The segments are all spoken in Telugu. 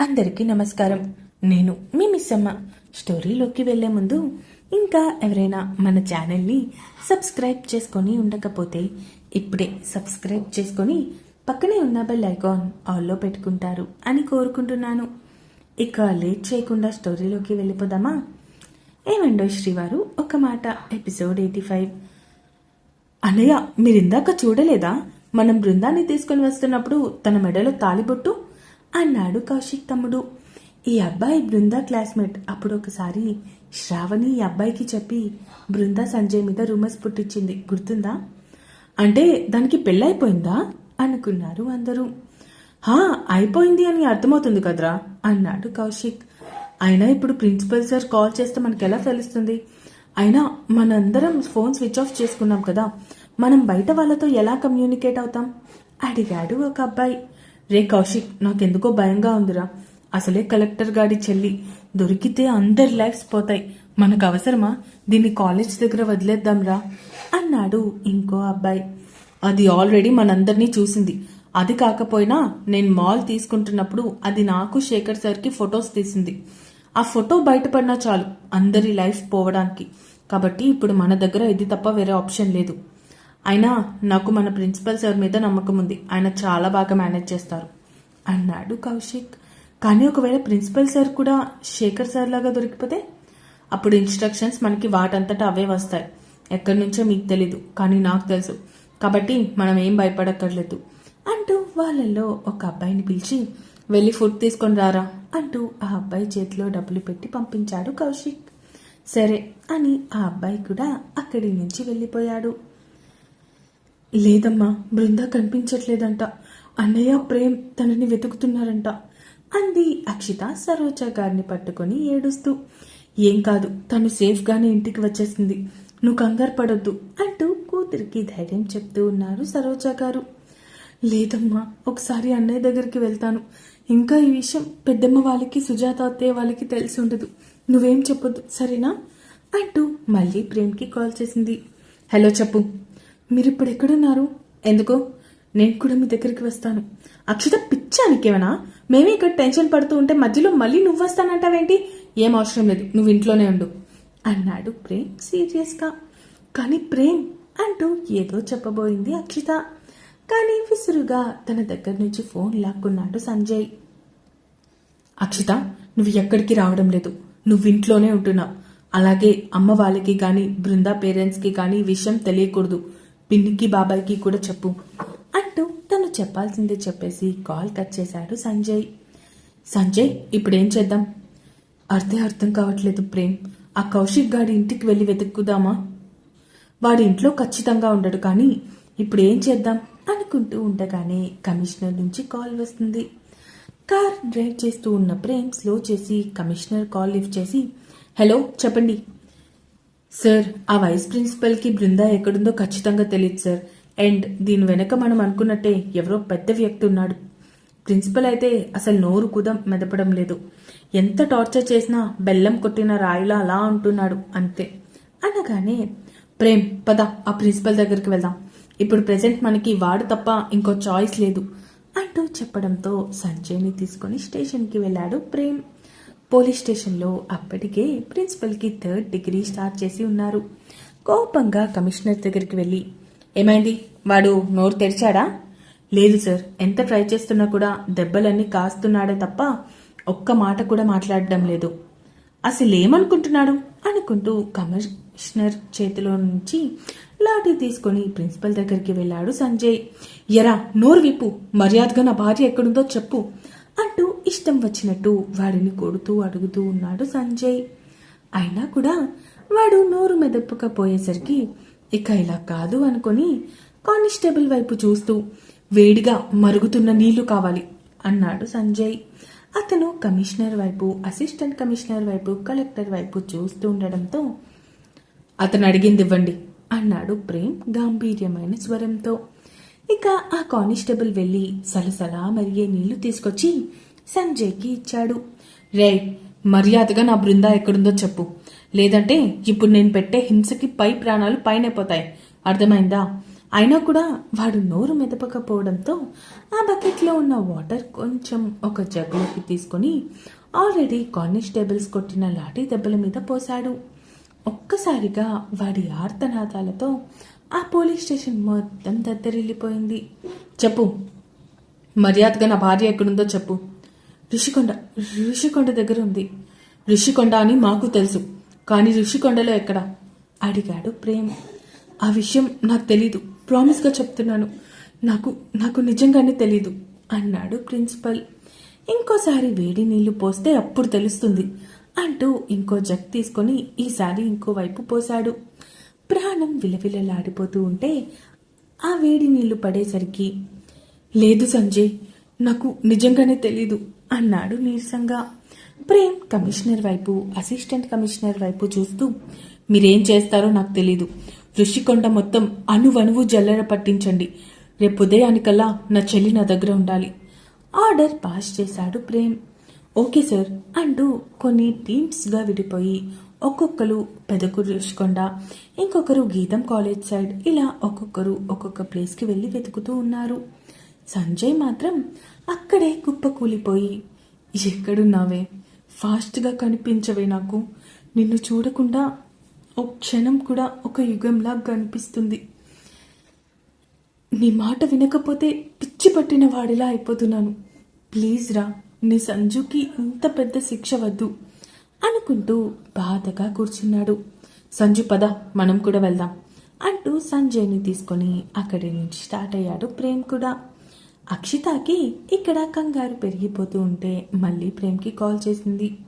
అందరికీ నమస్కారం. నేను మీ మిస్సమ్మ. స్టోరీలోకి వెళ్ళే ముందు ఇంకా ఎవరైనా మన ఛానల్ని సబ్స్క్రైబ్ చేసుకొని ఉండకపోతే ఇప్పుడే సబ్స్క్రైబ్ చేసుకొని పక్కనే ఉన్న బెల్ ఐకాన్ ఆల్లో పెట్టుకుంటారు అని కోరుకుంటున్నాను. ఇక లేట్ చేయకుండా స్టోరీలోకి వెళ్ళిపోదామా? ఏమండో శ్రీవారు ఒక మాట. Episode eighty five. అన్నయ్య మీరిందాక చూడలేదా? మనం బృందాన్ని తీసుకొని వస్తున్నప్పుడు తన మెడలో తాలిబొట్టు అన్నాడు కౌశిక్ తమ్ముడు. ఈ అబ్బాయి బృందా క్లాస్మేట్. అప్పుడు ఒకసారి శ్రావణి ఈ అబ్బాయికి చెప్పి బృందా సంజయ్ మీద రూమర్స్ పుట్టించింది. గుర్తుందా? అంటే దానికి పెళ్ళైపోయిందా? అనుకున్నారు అందరూ. హా అయిపోయింది అని అర్థమవుతుంది కదరా? అన్నాడు కౌశిక్. అయినా ఇప్పుడు ప్రిన్సిపల్ సార్ కాల్ చేస్తే మనకి ఎలా తెలుస్తుంది? అయినా మనందరం ఫోన్ స్విచ్ ఆఫ్ చేసుకున్నాం కదా. మనం బయట వాళ్ళతో ఎలా కమ్యూనికేట్ అవుతాం? అడిగాడు ఒక అబ్బాయి. రే కౌశిక్ నాకెందుకో భయంగా ఉందిరా. అసలే కలెక్టర్ గాడి చెల్లి. దొరికితే అందరి లైఫ్స్ పోతాయి. మనకు అవసరమా దీన్ని కాలేజ్ దగ్గర వదిలేద్దాంరా. అన్నాడు ఇంకో అబ్బాయి. అది ఆల్రెడీ మనందరినీ చూసింది. అది కాకపోయినా నేను మాల్ తీసుకుంటున్నప్పుడు అది నాకు శేఖర్ సార్కి ఫొటోస్ తీసింది. ఆ ఫోటో బయటపడినా చాలు అందరి లైఫ్ పోవడానికి. కాబట్టి ఇప్పుడు మన దగ్గర ఇది తప్ప వేరే ఆప్షన్ లేదు. అయినా నాకు మన ప్రిన్సిపల్ సార్ మీద నమ్మకం ఉంది. ఆయన చాలా బాగా మేనేజ్ చేస్తారు. అన్నాడు కౌశిక్. కానీ ఒకవేళ ప్రిన్సిపల్ సార్ కూడా శేఖర్ సార్ లాగా దొరికిపోతే? అప్పుడు ఇన్స్ట్రక్షన్స్ మనకి వాటంతటా అవే వస్తాయి. ఎక్కడి నుంచో మీకు తెలీదు కానీ నాకు తెలుసు. కాబట్టి మనం ఏం భయపడక్కర్లేదు. అంటూ వాళ్ళల్లో ఒక అబ్బాయిని పిలిచి వెళ్ళి ఫుడ్ తీసుకొని రారా? అంటూ ఆ అబ్బాయి చేతిలో డబ్బులు పెట్టి పంపించాడు కౌశిక్. సరే అని ఆ అబ్బాయి కూడా అక్కడి నుంచి వెళ్ళిపోయాడు. లేదమ్మా బృంద కనిపించట్లేదంట. అన్నయ్య ప్రేమ్ తనని వెతుకుతున్నారంట. అంది అక్షిత సరోజ గారిని పట్టుకొని ఏడుస్తూ. ఏం కాదు తను సేఫ్గానే ఇంటికి వచ్చేసింది. నువ్వు కంగారు పడొద్దు అంటూ కూతురికి ధైర్యం చెప్తూ ఉన్నారు సరోజ గారు. లేదమ్మా ఒకసారి అన్నయ్య దగ్గరికి వెళ్తాను. ఇంకా ఈ విషయం పెద్దమ్మ వాళ్ళకి సుజాత అత్తయ్య వాళ్ళకి తెలిసి ఉండదు. నువ్వేం చెప్పొద్దు సరేనా? అంటూ మళ్ళీ ప్రేమ్కి కాల్ చేసింది. హలో చెప్పు. మీరు ఇప్పుడు ఎక్కడున్నారు ఎందుకు? నేను కూడా మీ దగ్గరికి వస్తాను. అక్షత పిచ్చానికేమనా మేమే ఇక్కడ టెన్షన్ పడుతూ ఉంటే మధ్యలో మళ్ళీ నువ్వు వస్తానంటావేంటి ఏం అవసరం లేదు నువ్వు ఇంట్లోనే ఉండు. అన్నాడు ప్రేమ్ సీరియస్గా. కానీ ప్రేమ్ అంటూ ఏదో చెప్పబోయింది అక్షిత. కానీ విసురుగా తన దగ్గర నుంచి ఫోన్ లాక్కున్నాడు సంజయ్. అక్షిత నువ్వు ఎక్కడికి రావడం లేదు. నువ్వు ఇంట్లోనే ఉంటున్నావు. అలాగే అమ్మ వాళ్ళకి కానీ బృందా పేరెంట్స్కి కానీ విషయం తెలియకూడదు. పిన్నికి బాబాయ్కి కూడా చెప్పు అంటూ తను చెప్పాల్సిందే చెప్పేసి కాల్ కట్ చేశాడు సంజయ్. సంజయ్ ఇప్పుడేం చేద్దాం? అర్థే అర్థం కావట్లేదు ప్రేమ్. ఆ కౌశిక్ గాడి ఇంటికి వెళ్ళి వెతుక్కుదామా? వాడి ఇంట్లో ఖచ్చితంగా ఉండడు కానీ ఇప్పుడు ఏం చేద్దాం అనుకుంటూ ఉండగానే కమిషనర్ నుంచి కాల్ వస్తుంది. కార్ డ్రైవ్ చేస్తూ ఉన్న ప్రేమ్ స్లో చేసి కమిషనర్ కాల్ లిఫ్ట్ చేసి హలో చెప్పండి. సార్ ఆ వైస్ ప్రిన్సిపల్కి బృందా ఎక్కడుందో ఖచ్చితంగా తెలియదు సార్. అండ్ దీని వెనక మనం అనుకున్నట్టే ఎవరో పెద్ద వ్యక్తి ఉన్నాడు. ప్రిన్సిపల్ అయితే అసలు నోరు కుదం మెదపడం లేదు. ఎంత టార్చర్ చేసినా బెల్లం కొట్టిన రాయిలా అలా ఉంటున్నాడు అంతే. అనగానే ప్రేమ్ పద ఆ ప్రిన్సిపల్ దగ్గరికి వెళ్దాం. ఇప్పుడు ప్రెసెంట్ మనకి వాడు తప్ప ఇంకో చాయిస్ లేదు అంటూ చెప్పడంతో సంజయ్ని తీసుకొని స్టేషన్కి వెళ్ళాడు ప్రేమ్. పోలీస్ స్టేషన్లో అప్పటికే ప్రిన్సిపల్కి థర్డ్ డిగ్రీ స్టార్ట్ చేసి ఉన్నారు. కోపంగా కమిషనర్ దగ్గరికి వెళ్ళి ఏమైంది? వాడు నోరు తెరిచాడా? లేదు సార్ ఎంత ట్రై చేస్తున్నా కూడా దెబ్బలన్నీ కాస్తున్నాడే తప్ప ఒక్క మాట కూడా మాట్లాడడం లేదు. అసలు ఏమనుకుంటున్నాడు? అనుకుంటూ కమిషనర్ చేతిలో నుంచి లాఠీ తీసుకొని ప్రిన్సిపల్ దగ్గరికి వెళ్ళాడు సంజయ్. ఎరా నోరు విప్పు మర్యాదగా నా భార్య ఎక్కడుందో చెప్పు అంటూ ఇష్టం వచ్చినట్టు వాడిని కొడుతూ అడుగుతూ ఉన్నాడు సంజయ్. అయినా కూడా వాడు నోరు మెదప్పకపోయేసరికి ఇక ఇలా కాదు అనుకొని కానిస్టేబుల్ వైపు చూస్తూ వేడిగా మరుగుతున్న నీళ్ళు కావాలి అన్నాడు సంజయ్. అతను కమిషనర్ వైపు అసిస్టెంట్ కమిషనర్ వైపు కలెక్టర్ వైపు చూస్తూ ఉండడంతో అతను అడిగింది ఇవ్వండి అన్నాడు ప్రేమ్ గాంభీర్యమైన స్వరంతో. ఇక ఆ కానిస్టేబుల్ వెళ్ళి సలసలా మరిగే నీళ్ళు తీసుకొచ్చి సంజయ్కి ఇచ్చాడు. రే మర్యాదగా నా బృందా ఎక్కడుందో చెప్పు. లేదంటే ఇప్పుడు నేను పెట్టే హింసకి పై ప్రాణాలు పైనైపోతాయి అర్థమైందా? అయినా కూడా వాడు నోరు మెదపకపోవడంతో ఆ బకెట్లో ఉన్న వాటర్ కొంచెం ఒక జగ్గులోకి తీసుకొని ఆల్రెడీ కానిస్టేబుల్స్ కొట్టిన లాఠీ దెబ్బల మీద పోశాడు. ఒక్కసారిగా వాడి ఆర్తనాదాలతో ఆ పోలీస్ స్టేషన్ మొత్తం దద్దరిల్లిపోయింది. చెప్పు. మర్యాదగా నా భార్య ఎక్కడుందో చెప్పు. ఋషికొండ రిషికొండ దగ్గర ఉంది. ఋషికొండ అని మాకు తెలుసు. కానీ ఋషికొండలో ఎక్కడ? అడిగాడు ప్రేమ్. ఆ విషయం నాకు తెలీదు. ప్రామిస్గా చెప్తున్నాను. నాకు నాకు నిజంగానే తెలీదు అన్నాడు ప్రిన్సిపల్. ఇంకోసారి వేడి నీళ్ళు పోస్తే అప్పుడు తెలుస్తుంది అంటూ ఇంకో జగ్ తీసుకొని ఈసారి ఇంకో వైపు పోశాడు. ప్రాణం విలవిలలాడిపోతూ ఉంటే ఆ వేడి నీళ్ళు పడేసరికి లేదు సంజయ్ నాకు నిజంగానే తెలీదు. అన్నాడు నీరసంగా. ప్రేమ్ కమిషనర్ వైపు అసిస్టెంట్ కమిషనర్ వైపు చూస్తూ మీరేం చేస్తారో నాకు తెలీదు. ఋషికొండ మొత్తం అణువణువు జల్లెడ పట్టించండి. రేపు ఉదయానికల్లా నా చెల్లి నా దగ్గర ఉండాలి. ఆర్డర్ పాస్ చేశాడు ప్రేమ్. ఓకే సార్ అంటూ కొన్ని టీమ్స్గా విడిపోయి ఒక్కొక్కరు పెదకు ఋషికొండ ఇంకొకరు గీతం కాలేజ్ సైడ్. ఇలా ఒక్కొక్కరు ఒక్కొక్క ప్లేస్కి వెళ్ళి వెతుకుతూ ఉన్నారు. సంజయ్ మాత్రం అక్కడే కుప్పకూలిపోయి ఎక్కడున్నావే? ఫాస్ట్గా కనిపించవే నాకు. నిన్ను చూడకుండా ఒక క్షణం కూడా ఒక యుగంలా కనిపిస్తుంది. నీ మాట వినకపోతే పిచ్చి పట్టిన వాడిలా అయిపోతున్నాను. ప్లీజ్ రా నీ సంజుకి ఇంత పెద్ద శిక్ష వద్దు అనుకుంటూ బాధగా కూర్చున్నాడు. సంజు పద మనం కూడా వెళ్దాం అంటూ సంజయ్ని తీసుకొని అక్కడి నుంచి స్టార్ట్ అయ్యాడు ప్రేమ్ కూడా. అక్షితకి ఇక్కడ కంగారు పెరిగిపోతూ ఉంటే మళ్ళీ ప్రేమ్కి కాల్ చేసింది.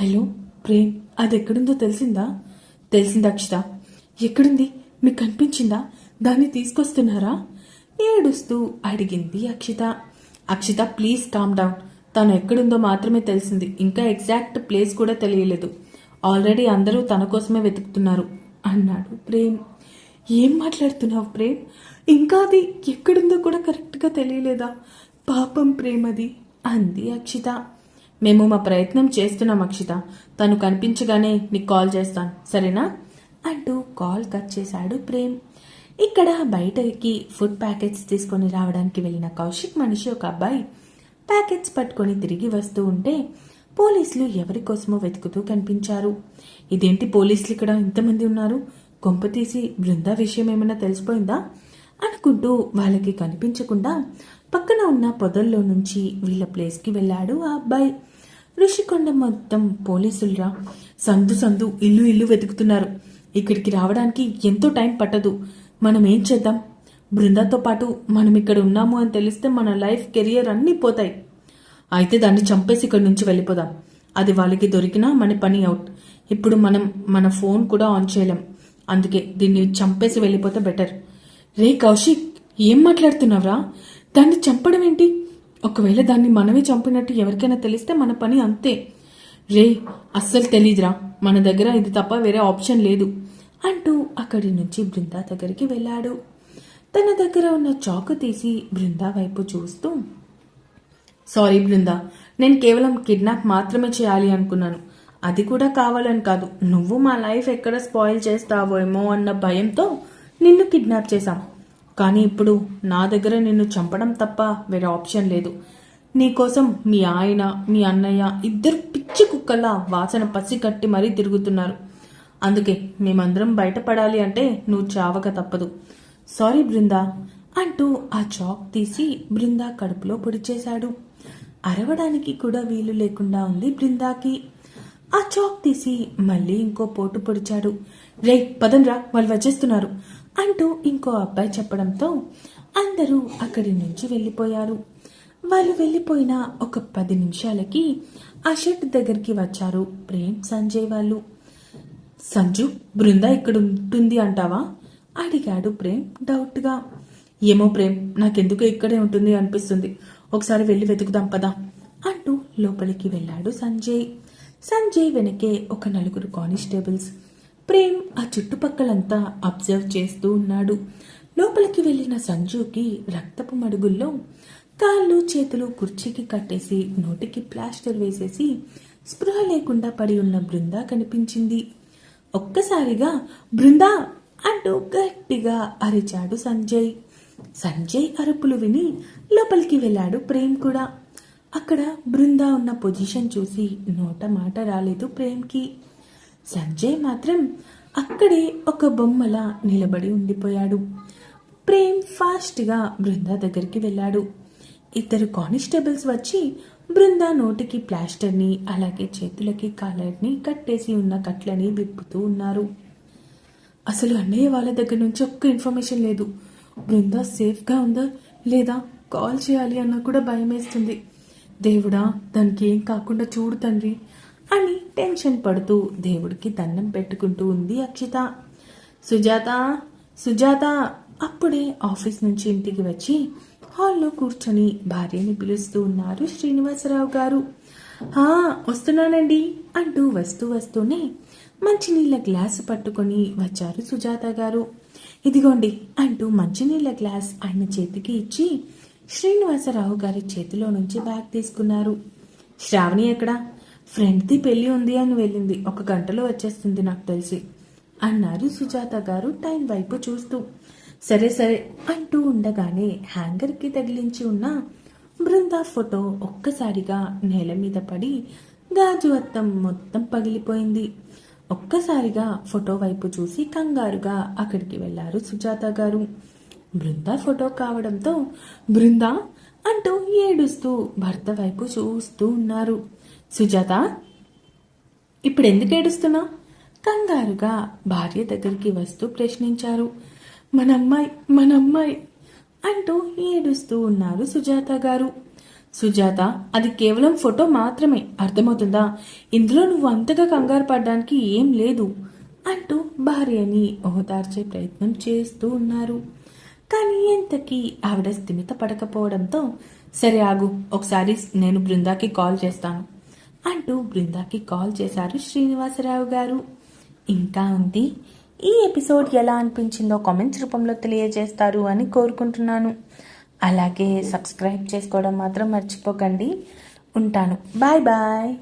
హలో ప్రేమ్ అది ఎక్కడుందో తెలిసిందా? తెలిసింది అక్షిత. ఎక్కడుంది? మీకు కనిపించిందా? దాన్ని తీసుకొస్తున్నారా? ఏడుస్తూ అడిగింది Akshitha. Akshitha please calm down. తను ఎక్కడుందో మాత్రమే తెలిసింది. ఇంకా ఎగ్జాక్ట్ ప్లేస్ కూడా తెలియలేదు. ఆల్రెడీ అందరూ తన కోసమే వెతుకుతున్నారు అన్నాడు ప్రేమ్. ఏం మాట్లాడుతున్నావు ప్రేమ్? ఇంకా అది ఎక్కడుందో కూడా కరెక్ట్గా తెలియలేదా? పాపం ప్రేమది. అంది అక్షిత. మేము మా ప్రయత్నం చేస్తున్నాం అక్షిత. తను కనిపించగానే నీకు కాల్ చేస్తాను. సరేనా? అంటూ కాల్ కట్ చేశాడు ప్రేమ్. ఇక్కడ బయటకి ఫుడ్ ప్యాకెట్స్ తీసుకొని రావడానికి వెళ్ళిన కౌశిక్ మనిషి ఒక అబ్బాయి. ప్యాకెట్స్ పట్టుకొని తిరిగి వస్తూ ఉంటే పోలీసులు ఎవరి కోసమో వెతుకుతూ కనిపించారు. ఇదేంటి పోలీసులు ఇక్కడ ఇంతమంది ఉన్నారు? కొంప తీసి బృందా విషయం ఏమైనా తెలిసిపోయిందా? అనుకుంటూ వాళ్ళకి కనిపించకుండా పక్కన ఉన్న పొదల్లో నుంచి వీళ్ళ ప్లేస్కి వెళ్ళాడు ఆ అబ్బాయి. ఋషికొండ మొత్తం పోలీసులురా. సందు సందు ఇల్లు ఇల్లు వెతుకుతున్నారు. ఇక్కడికి రావడానికి ఎంతో టైం పట్టదు. మనం ఏం చేద్దాం? బృందాతో పాటు మనం ఇక్కడ ఉన్నాము అని తెలిస్తే మన లైఫ్ కెరియర్ అన్నీ పోతాయి. అయితే దాన్ని చంపేసి ఇక్కడి నుంచి వెళ్ళిపోదాం. అది వాళ్ళకి దొరికినా మన పని అవుట్. ఇప్పుడు మనం మన ఫోన్ కూడా ఆన్ చేయలేం. అందుకే దీన్ని చంపేసి వెళ్ళిపోతే బెటర్. రే కౌశిక్ ఏం మాట్లాడుతున్నావురా? దాన్ని చంపడం ఏంటి? ఒకవేళ దాన్ని మనమే చంపినట్టు ఎవరికైనా తెలిస్తే మన పని అంతే. రే అస్సలు తెలీదురా. మన దగ్గర ఇది తప్ప వేరే ఆప్షన్ లేదు అంటూ అక్కడి నుంచి బృందా దగ్గరికి వెళ్ళాడు. తన దగ్గర ఉన్న చాకు తీసి బృందా వైపు చూస్తూ సారీ బృందా నేను కేవలం కిడ్నాప్ మాత్రమే చేయాలి అనుకున్నాను. అది కూడా కావాలని కాదు. నువ్వు మా లైఫ్ ఎక్కడ స్పాయిల్ చేస్తావేమో అన్న భయంతో నిన్ను కిడ్నాప్ చేశాం. కానీ ఇప్పుడు నా దగ్గర నిన్ను చంపడం తప్ప వేరే ఆప్షన్ లేదు. నీకోసం మీ ఆయన మీ అన్నయ్య ఇద్దరు పిచ్చి కుక్కల్లా వాసన పసి కట్టి మరీ తిరుగుతున్నారు. అందుకే మేమందరం బయటపడాలి అంటే నువ్వు చావక తప్పదు. సారీ బృందా అంటూ ఆ చాక్ తీసి బృందా కడుపులో పొడిచేశాడు అరవడానికి కూడా వీలు లేకుండా ఉంది బృందాకి. ఆ చాక్ తీసి మళ్ళీ ఇంకో పోటు పొడిచాడు. రే పదంరా వాళ్ళు వచ్చేస్తున్నారు. అంటూ ఇంకో అబ్బాయి చెప్పడంతో అందరూ అక్కడి నుంచి వెళ్ళిపోయారు. వాళ్ళు వెళ్ళిపోయిన ఒక పది నిమిషాలకి ఆ షెడ్ దగ్గరికి వచ్చారు ప్రేమ్ సంజయ్ వాళ్ళు. సంజు బృంద ఇక్కడ ఉంటుంది అంటావా? అడిగాడు ప్రేమ్ డౌట్గా. ఏమో ప్రేమ్ నాకెందుకు ఇక్కడే ఉంటుంది అనిపిస్తుంది. ఒకసారి వెళ్ళి వెతుకుదాం పదా అంటూ లోపలికి వెళ్ళాడు సంజయ్. సంజయ్ వెనకే ఒక నలుగురు కానిస్టేబుల్స్ ప్రేమ్ ఆ చుట్టుపక్కలంతా అబ్జర్వ్ చేస్తూ ఉన్నాడు. లోపలికి వెళ్ళిన సంజుకి రక్తపు మడుగుల్లో కాళ్ళు చేతులు కుర్చీకి కట్టేసి నోటికి ప్లాస్టర్ వేసేసి స్పృహ లేకుండా పడి ఉన్న బృందా కనిపించింది. ఒక్కసారిగా బృందా! అంటూ గట్టిగా అరిచాడు సంజయ్. సంజయ్ అరుపులు విని లోపలికి వెళ్ళాడు ప్రేమ్ కూడా. అక్కడ బృందా ఉన్న పొజిషన్ చూసి నోట మాట రాలేదు ప్రేమ్కి. సంజయ్ మాత్రం అక్కడే ఒక బొమ్మలా నిలబడి ఉండిపోయాడు. ప్రేమ్ ఫాస్ట్గా బృందా దగ్గరికి వెళ్ళాడు. ఇద్దరు కానిస్టేబుల్స్ వచ్చి బృందా నోటికి ప్లాస్టర్ని అలాగే చేతులకి కాలర్ని కట్టేసి ఉన్న కట్లని విప్పుతూ ఉన్నారు. అసలు అన్నయ్య వాళ్ళ దగ్గర నుంచి ఒక్క ఇన్ఫర్మేషన్ లేదు. బృందా సేఫ్గా ఉందా లేదా కాల్ చేయాలి అన్నా కూడా భయం వేస్తుంది దేవుడా దానికి ఏం కాకుండా చూడు తండ్రి. అని టెన్షన్ పడుతూ దేవుడికి దండం పెట్టుకుంటూ ఉంది అక్షిత. సుజాత సుజాత అప్పుడే ఆఫీస్ నుంచి ఇంటికి వచ్చి హాల్లో కూర్చొని భార్యని పిలుస్తూ ఉన్నారు శ్రీనివాసరావు గారు. హా వస్తున్నానండి అంటూ వస్తూ వస్తూనే మంచినీళ్ళ గ్లాసు పట్టుకొని వచ్చారు సుజాత గారు. ఇదిగోండి అంటూ మంచినీళ్ళ గ్లాస్ ఆయన చేతికి ఇచ్చి శ్రీనివాసరావు గారి చేతిలో నుంచి బ్యాగ్ తీసుకున్నారు. శ్రావణి ఎక్కడా? ఫ్రెండ్ది పెళ్ళి ఉంది అని వెళ్ళింది. ఒక గంటలో వచ్చేస్తుంది నాకు తెలిసి. అన్నారు సుజాత గారు టైం వైపు చూస్తూ. సరే సరే అంటూ ఉండగానే హ్యాంగర్కి తగిలించి ఉన్న బృందా ఫోటో ఒక్కసారిగా నేల మీద పడి గాజు అత్తం మొత్తం పగిలిపోయింది. ఒక్కసారిగా ఫోటో వైపు చూసి కంగారుగా అక్కడికి వెళ్ళారు సుజాత గారు. బృందా ఫోటో కావడంతో బృందా అంటూ ఏడుస్తూ భర్త వైపు చూస్తూ ఉన్నారు. సుజాత ఇప్పుడు ఎందుకు ఏడుస్తున్నా కంగారుగా భార్య దగ్గరికి వస్తూ ప్రశ్నించారు. మన అమ్మాయి మన అమ్మాయి అంటూ ఏడుస్తూ ఉన్నారు సుజాత గారు. సుజాత అది కేవలం ఫోటో మాత్రమే. అర్థమవుతుందా? ఇందులో నువ్వు అంతగా కంగారు పడడానికి ఏం లేదు అంటూ భార్యని ఓదార్చే ప్రయత్నం చేస్తూ ఉన్నారు. కానీ ఇంతకీ ఆవిడ స్థిమిత పడకపోవడంతో సరే ఆగు ఒకసారి నేను బృందాకి కాల్ చేస్తాను అంటూ బృందాకి కాల్ చేశారు శ్రీనివాసరావు గారు. ఇంకా ఉంది ఈ ఎపిసోడ్ ఎలా అనిపించిందో కామెంట్స్ రూపంలో తెలియజేస్తారు అని కోరుకుంటున్నాను. అలాగే సబ్స్క్రైబ్ చేసుకోవడం మాత్రం మర్చిపోకండి. ఉంటాను. Bye bye.